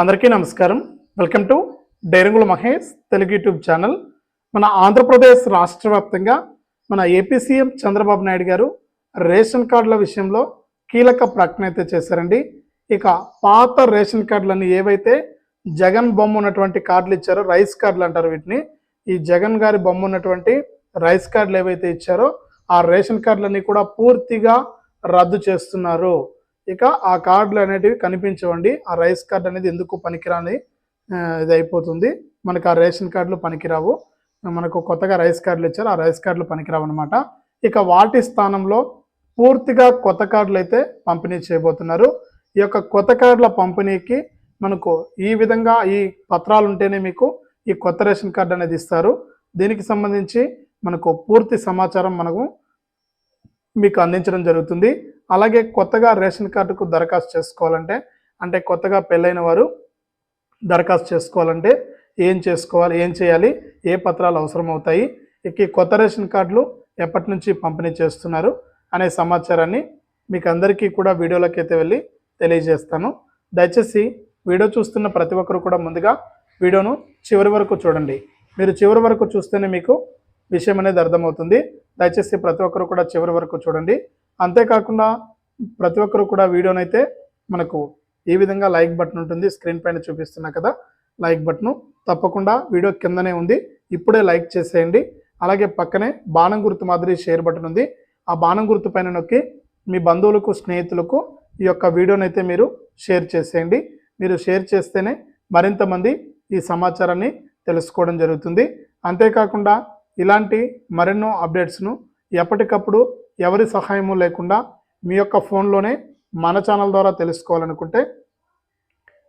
అందరికీ నమస్కారం. Welcome to డైరంగుల మహేష్ తెలుగు యూట్యూబ్ ఛానల్. మన ఆంధ్రప్రదేశ్ రాష్ట్ర వ్యాప్తంగా మన ఏపీ సీఎం చంద్రబాబు నాయుడు గారు రేషన్ కార్డుల విషయంలో కీలక ప్రకటన అయితే చేశారండి. ఇక పాత రేషన్ కార్డులన్నీ ఏవైతే జగన్ బొమ్మ ఉన్నటువంటి కార్డులు ఇచ్చారో రైస్ కార్డులు అంటారు వీటిని ఈ జగన్ గారి బొమ్మ ఉన్నటువంటి రైస్ కార్డులు ఏవైతే ఇచ్చారో ఆ రేషన్ కార్డులన్నీ కూడా పూర్తిగా రద్దు చేస్తున్నారు. ఇక ఆ కార్డులు అనేటివి కనిపించవండి. ఆ రైస్ కార్డు అనేది ఎందుకు పనికిరాని ఇది అయిపోతుంది మనకు ఆ రేషన్ కార్డులు పనికిరావు. మనకు కొత్తగా రైస్ కార్డులు ఇచ్చారు. ఆ రైస్ కార్డులు పనికిరావు అనమాట ఇక వాటి స్థానంలో పూర్తిగా కొత్త కార్డులు అయితే పంపిణీ చేయబోతున్నారు. ఈ యొక్క కొత్త కార్డుల పంపిణీకి మనకు ఈ విధంగా ఈ పత్రాలు ఉంటేనే మీకు ఈ కొత్త రేషన్ కార్డు అనేది ఇస్తారు. దీనికి సంబంధించి మనకు పూర్తి సమాచారం మనకు మీకు అందించడం జరుగుతుంది. అలాగే కొత్తగా రేషన్ కార్డుకు దరఖాస్తు చేసుకోవాలంటే అంటే కొత్తగా పెళ్ళైన వారు దరఖాస్తు చేసుకోవాలంటే ఏం చేసుకోవాలి ఏం చేయాలి ఏ పత్రాలు అవసరం అవుతాయి ఇక కొత్త రేషన్ కార్డులు ఎప్పటి నుంచి పంపిణీ చేస్తున్నారు అనే సమాచారాన్ని మీకు అందరికీ కూడా వీడియోలోకి అయితే వెళ్ళి తెలియజేస్తాను. దయచేసి వీడియో చూస్తున్న ప్రతి ఒక్కరు కూడా ముందుగా వీడియోను చివరి వరకు చూడండి. మీరు చివరి వరకు చూస్తేనే మీకు విషయం అనేది అర్థమవుతుంది. దయచేసి ప్రతి ఒక్కరు కూడా చివరి వరకు చూడండి. అంతేకాకుండా ప్రతి ఒక్కరు కూడా వీడియోనైతే మనకు ఈ విధంగా లైక్ బటన్ ఉంటుంది స్క్రీన్ పైన చూపిస్తున్నా కదా లైక్ బటన్. తప్పకుండా వీడియో కిందనే ఉంది ఇప్పుడే లైక్ చేసేయండి. అలాగే పక్కనే బాణం గుర్తు మాదిరి షేర్ బటన్ ఉంది. ఆ బాణం గుర్తు పైన నొక్కి మీ బంధువులకు స్నేహితులకు ఈ యొక్క వీడియోనైతే మీరు షేర్ చేసేయండి. మీరు షేర్ చేస్తేనే మరింత మంది ఈ సమాచారాన్ని తెలుసుకోవడం జరుగుతుంది. అంతేకాకుండా ఇలాంటి మరెన్నో అప్డేట్స్ను ఎప్పటికప్పుడు ఎవరి సహాయము లేకుండా మీ యొక్క ఫోన్లోనే మన ఛానల్ ద్వారా తెలుసుకోవాలనుకుంటే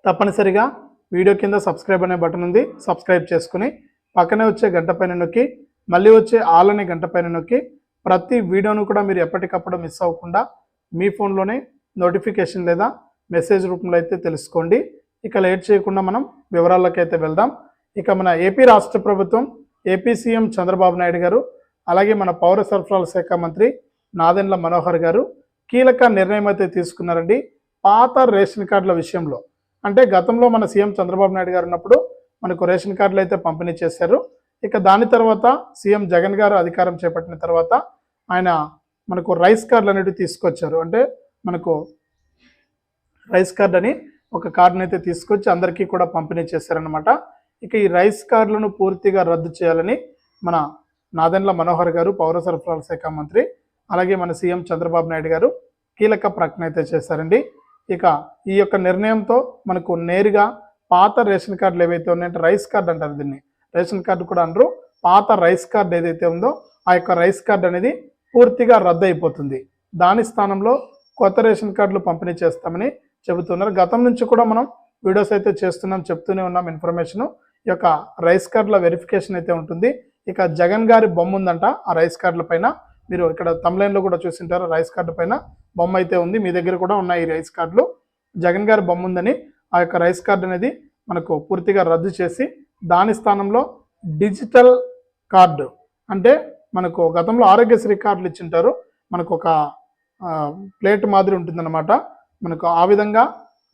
తప్పనిసరిగా వీడియో కింద సబ్స్క్రైబ్ అనే బటన్ ఉంది సబ్స్క్రైబ్ చేసుకుని పక్కనే వచ్చే గంట పైన నొక్కి మళ్ళీ వచ్చే ఆల్ అనే గంట పైన నొక్కి ప్రతి వీడియోను కూడా మీరు ఎప్పటికప్పుడు మిస్ అవ్వకుండా మీ ఫోన్లోనే నోటిఫికేషన్ లేదా మెసేజ్ రూపంలో అయితే తెలుసుకోండి. ఇక లేట్ చేయకుండా మనం వివరాల్లోకైతే వెళ్దాం. ఇక మన ఏపీ రాష్ట్ర ప్రభుత్వం ఏపీ సీఎం చంద్రబాబు నాయుడు గారు అలాగే మన పౌర సరఫరాల శాఖ మంత్రి నాదెండ్ల మనోహర్ గారు కీలక నిర్ణయం అయితే తీసుకున్నారండి. పాత రేషన్ కార్డుల విషయంలో. అంటే గతంలో మన సీఎం చంద్రబాబు నాయుడు గారు ఉన్నప్పుడు మనకు రేషన్ కార్డులు అయితే పంపిణీ చేశారు. ఇక దాని తర్వాత సీఎం జగన్ గారు అధికారం చేపట్టిన తర్వాత ఆయన మనకు రైస్ కార్డులు అనేవి తీసుకొచ్చారు. అంటే మనకు రైస్ కార్డ్ అని ఒక కార్డును అయితే తీసుకొచ్చి అందరికీ కూడా పంపిణీ చేశారనమాట ఇక ఈ రైస్ కార్డులను పూర్తిగా రద్దు చేయాలని మన నాదెండ్ల మనోహర్ గారు పౌర సరఫరాల శాఖ మంత్రి అలాగే మన సీఎం చంద్రబాబు నాయుడు గారు కీలక ప్రకటన అయితే చేశారండి. ఇక ఈ యొక్క నిర్ణయంతో మనకు నేరుగా పాత రేషన్ కార్డులు ఏవైతే ఉన్నాయంటే రైస్ కార్డు అంటారు దీన్ని. రేషన్ కార్డు కూడా అనరు. పాత రైస్ కార్డు ఏదైతే ఉందో ఆ యొక్క రైస్ కార్డు అనేది పూర్తిగా రద్దు అయిపోతుంది దాని స్థానంలో కొత్త రేషన్ కార్డులు పంపిణీ చేస్తామని చెబుతున్నారు. గతం నుంచి కూడా మనం వీడియోస్ అయితే చేస్తున్నాం చెప్తూనే ఉన్నాం ఇన్ఫర్మేషన్. ఈ యొక్క రైస్ కార్డుల వెరిఫికేషన్ అయితే ఉంటుంది. ఇక జగన్ గారి బొమ్మ ఉందంట ఆ రైస్ కార్డుల పైన మీరు ఇక్కడ తమ్లైన్లో కూడా చూసింటారు రైస్ కార్డు పైన బొమ్మ అయితే ఉంది. మీ దగ్గర కూడా ఉన్నాయి ఈ రైస్ కార్డులు జగన్ గారి బొమ్మ ఉందని ఆ యొక్క రైస్ కార్డు అనేది మనకు పూర్తిగా రద్దు చేసి దాని స్థానంలో డిజిటల్ కార్డు అంటే మనకు గతంలో ఆరోగ్యశ్రీ కార్డులు ఇచ్చింటారు. మనకు ఒక ప్లేట్ మాదిరి ఉంటుందన్నమాట. మనకు ఆ విధంగా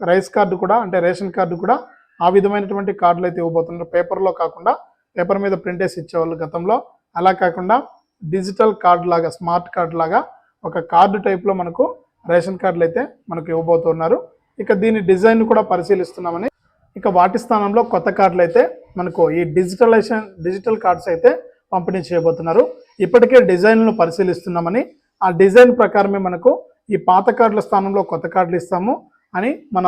రైస్ కార్డు కూడా అంటే రేషన్ కార్డు కూడా ఆ విధమైనటువంటి కార్డులు అయితే ఇవ్వబోతున్నారు. పేపర్లో కాకుండా పేపర్ మీద ప్రింట్ వేసి ఇచ్చేవాళ్ళు గతంలో. అలా కాకుండా డిజిటల్ కార్డు లాగా స్మార్ట్ కార్డ్ లాగా ఒక కార్డు టైప్లో మనకు రేషన్ కార్డులు అయితే మనకు ఇవ్వబోతున్నారు ఇక దీని డిజైన్ కూడా పరిశీలిస్తున్నామని. ఇక వాటి స్థానంలో కొత్త కార్డులు అయితే మనకు ఈ డిజిటలైజేషన్ డిజిటల్ కార్డ్స్ అయితే పంపిణీ చేయబోతున్నారు. ఇప్పటికే డిజైన్లను పరిశీలిస్తున్నామని. ఆ డిజైన్ ప్రకారమే మనకు ఈ పాత కార్డుల స్థానంలో కొత్త కార్డులు ఇస్తాము అని మన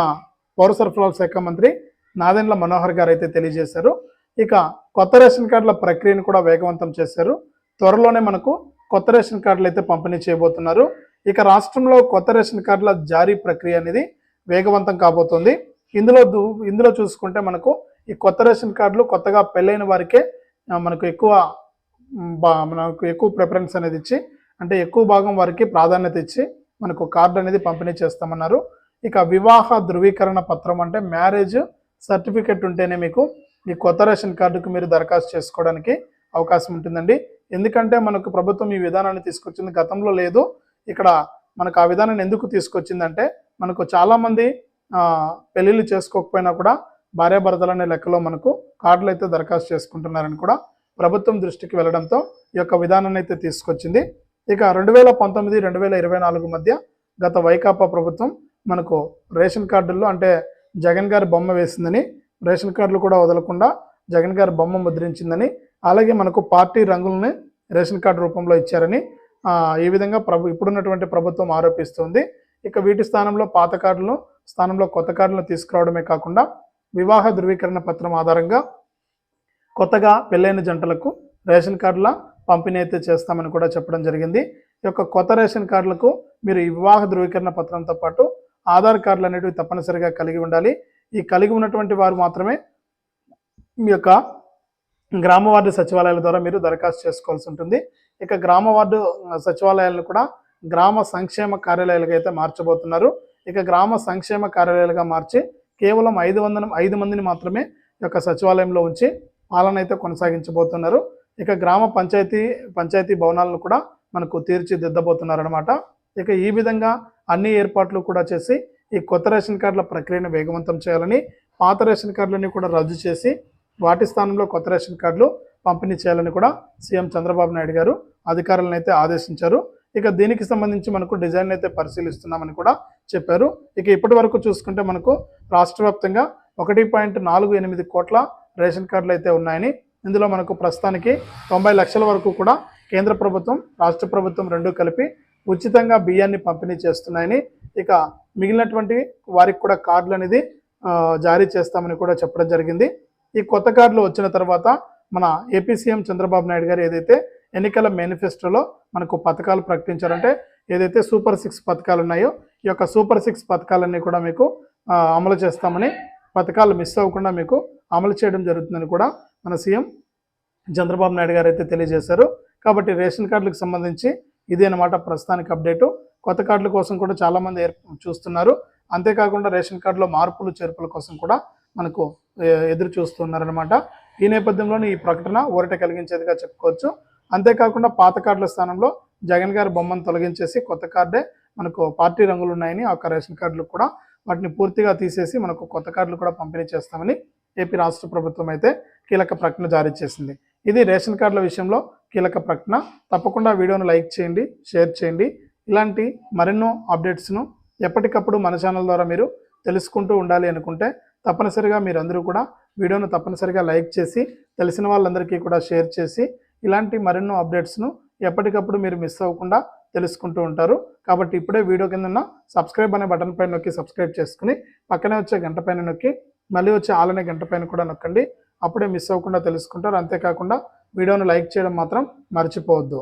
పౌర సరఫరాల శాఖ మంత్రి నాదెండ్ల మనోహర్ గారు అయితే తెలియజేశారు. ఇక కొత్త రేషన్ కార్డుల ప్రక్రియను కూడా వేగవంతం చేశారు. త్వరలోనే మనకు కొత్త రేషన్ కార్డులు అయితే పంపిణీ చేయబోతున్నారు. ఇక రాష్ట్రంలో కొత్త రేషన్ కార్డుల జారీ ప్రక్రియ అనేది వేగవంతం కాబోతుంది. ఇందులో ఇందులో చూసుకుంటే మనకు ఈ కొత్త రేషన్ కార్డులు కొత్తగా పెళ్ళైన వారికే మనకు ఎక్కువ బా- మనకు ఎక్కువ ప్రిఫరెన్స్ అనేది ఇచ్చి అంటే ఎక్కువ భాగం వారికి ప్రాధాన్యత ఇచ్చి మనకు కార్డు అనేది పంపిణీ చేస్తామన్నారు. ఇక వివాహ ధృవీకరణ పత్రం అంటే మ్యారేజ్ సర్టిఫికెట్ ఉంటేనే మీకు ఈ కొత్త రేషన్ కార్డుకు మీరు దరఖాస్తు చేసుకోవడానికి అవకాశం ఉంటుందండి. ఎందుకంటే మనకు ప్రభుత్వం ఈ విధానాన్ని తీసుకొచ్చింది. గతంలో లేదు. ఇక్కడ మనకు ఆ విధానాన్ని ఎందుకు తీసుకొచ్చిందంటే మనకు చాలామంది పెళ్ళిళ్ళు చేసుకోకపోయినా కూడా భార్యాభర్తలు అనే లెక్కలో మనకు కార్డులు అయితే దరఖాస్తు చేసుకుంటున్నారని కూడా ప్రభుత్వం దృష్టికి వెళ్ళడంతో ఈ యొక్క విధానాన్ని అయితే తీసుకొచ్చింది. ఇక రెండు వేల పంతొమ్మిది రెండు వేల ఇరవై నాలుగు మధ్య గత వైకాపా ప్రభుత్వం మనకు రేషన్ కార్డుల్లో అంటే జగన్ గారి బొమ్మ వేసిందని రేషన్ కార్డులు కూడా వదలకుండా జగన్ గారి బొమ్మ ముద్రించిందని అలాగే మనకు పార్టీ రంగులని రేషన్ కార్డు రూపంలో ఇచ్చారని ఈ విధంగా ప్రభు ఇప్పుడున్నటువంటి ప్రభుత్వం ఆరోపిస్తుంది. ఇక వీటి స్థానంలో పాత కార్డులను స్థానంలో కొత్త కార్డులను తీసుకురావడమే కాకుండా వివాహ ధృవీకరణ పత్రం ఆధారంగా కొత్తగా పెళ్ళైన జంటలకు రేషన్ కార్డుల పంపిణీ అయితే చేస్తామని కూడా చెప్పడం జరిగింది. ఈ యొక్క కొత్త రేషన్ కార్డులకు మీరు ఈ వివాహ ధృవీకరణ పత్రంతో పాటు ఆధార్ కార్డులు అనేటివి తప్పనిసరిగా కలిగి ఉండాలి. ఈ కలిగి ఉన్నటువంటి వారు మాత్రమే మీ యొక్క గ్రామ వార్డు సచివాలయాల ద్వారా మీరు దరఖాస్తు చేసుకోవాల్సి ఉంటుంది. ఇక గ్రామ వార్డు సచివాలయాలను కూడా గ్రామ సంక్షేమ కార్యాలయాలుగా అయితే మార్చబోతున్నారు. ఇక గ్రామ సంక్షేమ కార్యాలయాలుగా మార్చి కేవలం ఐదు వందల ఐదు మందిని మాత్రమే ఈ యొక్క సచివాలయంలో ఉంచి పాలన అయితే కొనసాగించబోతున్నారు. ఇక గ్రామ పంచాయతీ పంచాయతీ భవనాలను కూడా మనకు తీర్చిదిద్దబోతున్నారనమాట ఇక ఈ విధంగా అన్ని ఏర్పాట్లు కూడా చేసి ఈ కొత్త రేషన్ కార్డుల ప్రక్రియను వేగవంతం చేయాలని పాత రేషన్ కార్డులని కూడా రద్దు చేసి వాటి స్థానంలో కొత్త రేషన్ కార్డులు పంపిణీ చేయాలని కూడా సీఎం చంద్రబాబు నాయుడు గారు అధికారులను అయితే ఆదేశించారు. ఇక దీనికి సంబంధించి మనకు డిజైన్ అయితే పరిశీలిస్తున్నామని కూడా చెప్పారు. ఇక ఇప్పటి వరకు చూసుకుంటే మనకు రాష్ట్ర వ్యాప్తంగా ఒకటి పాయింట్ నాలుగు ఎనిమిది కోట్ల రేషన్ కార్డులు అయితే ఉన్నాయని ఇందులో మనకు ప్రస్తుతానికి తొంభై లక్షల వరకు కూడా కేంద్ర ప్రభుత్వం రాష్ట్ర ప్రభుత్వం రెండు కలిపి ఉచితంగా బియ్యాన్ని పంపిణీ చేస్తున్నాయని ఇక మిగిలినటువంటి వారికి కూడా కార్డులు అనేది జారీ చేస్తామని కూడా చెప్పడం జరిగింది. ఈ కొత్త కార్డులు వచ్చిన తర్వాత మన ఏపీ సీఎం చంద్రబాబు నాయుడు గారు ఏదైతే ఎన్నికల మేనిఫెస్టోలో మనకు పథకాలు ప్రకటించారంటే ఏదైతే సూపర్ సిక్స్ పథకాలు ఉన్నాయో ఈ యొక్క సూపర్ సిక్స్ పథకాలన్నీ కూడా మీకు అమలు చేస్తామని పథకాలు మిస్ అవ్వకుండా మీకు అమలు చేయడం జరుగుతుందని కూడా మన సీఎం చంద్రబాబు నాయుడు గారు అయితే తెలియజేశారు. కాబట్టి రేషన్ కార్డులకు సంబంధించి ఇదే అనమాట ప్రస్తుతానికి అప్డేటు. కొత్త కార్డుల కోసం కూడా చాలామంది ఏర్ చూస్తున్నారు. అంతేకాకుండా రేషన్ కార్డులో మార్పులు చేర్పుల కోసం కూడా మనకు ఎదురు చూస్తున్నారనమాట ఈ నేపథ్యంలోనే ఈ ప్రకటన ఊరట కలిగించేదిగా చెప్పుకోవచ్చు. అంతేకాకుండా పాత కార్డుల స్థానంలో జగన్ గారి బొమ్మను తొలగించేసి కొత్త కార్డే మనకు పార్టీ రంగులు ఉన్నాయని ఆ రేషన్ కార్డులు కూడా వాటిని పూర్తిగా తీసేసి మనకు కొత్త కార్డులు కూడా పంపిణీ చేస్తామని ఏపీ రాష్ట్ర ప్రభుత్వం అయితే కీలక ప్రకటన జారీ చేసింది. ఇది రేషన్ కార్డుల విషయంలో కీలక ప్రకటన. తప్పకుండా వీడియోను లైక్ చేయండి షేర్ చేయండి. ఇలాంటి మరెన్నో అప్డేట్స్ను ఎప్పటికప్పుడు మన ఛానల్ ద్వారా మీరు తెలుసుకుంటూ ఉండాలి అనుకుంటే తప్పనిసరిగా మీరందరూ కూడా వీడియోను తప్పనిసరిగా లైక్ చేసి తెలిసిన వాళ్ళందరికీ కూడా షేర్ చేసి ఇలాంటి మరెన్నో అప్డేట్స్ను ఎప్పటికప్పుడు మీరు మిస్ అవ్వకుండా తెలుసుకుంటూ ఉంటారు. కాబట్టి ఇప్పుడే వీడియో కింద సబ్స్క్రైబ్ అనే బటన్ పైన నొక్కి సబ్స్క్రైబ్ చేసుకుని పక్కనే వచ్చే గంట పైన నొక్కి మళ్ళీ వచ్చే ఆలనే గంట పైన కూడా నొక్కండి. అప్పుడే మిస్ అవ్వకుండా తెలుసుకుంటారు. అంతేకాకుండా వీడియోను లైక్ చేయడం మాత్రం మర్చిపోవద్దు.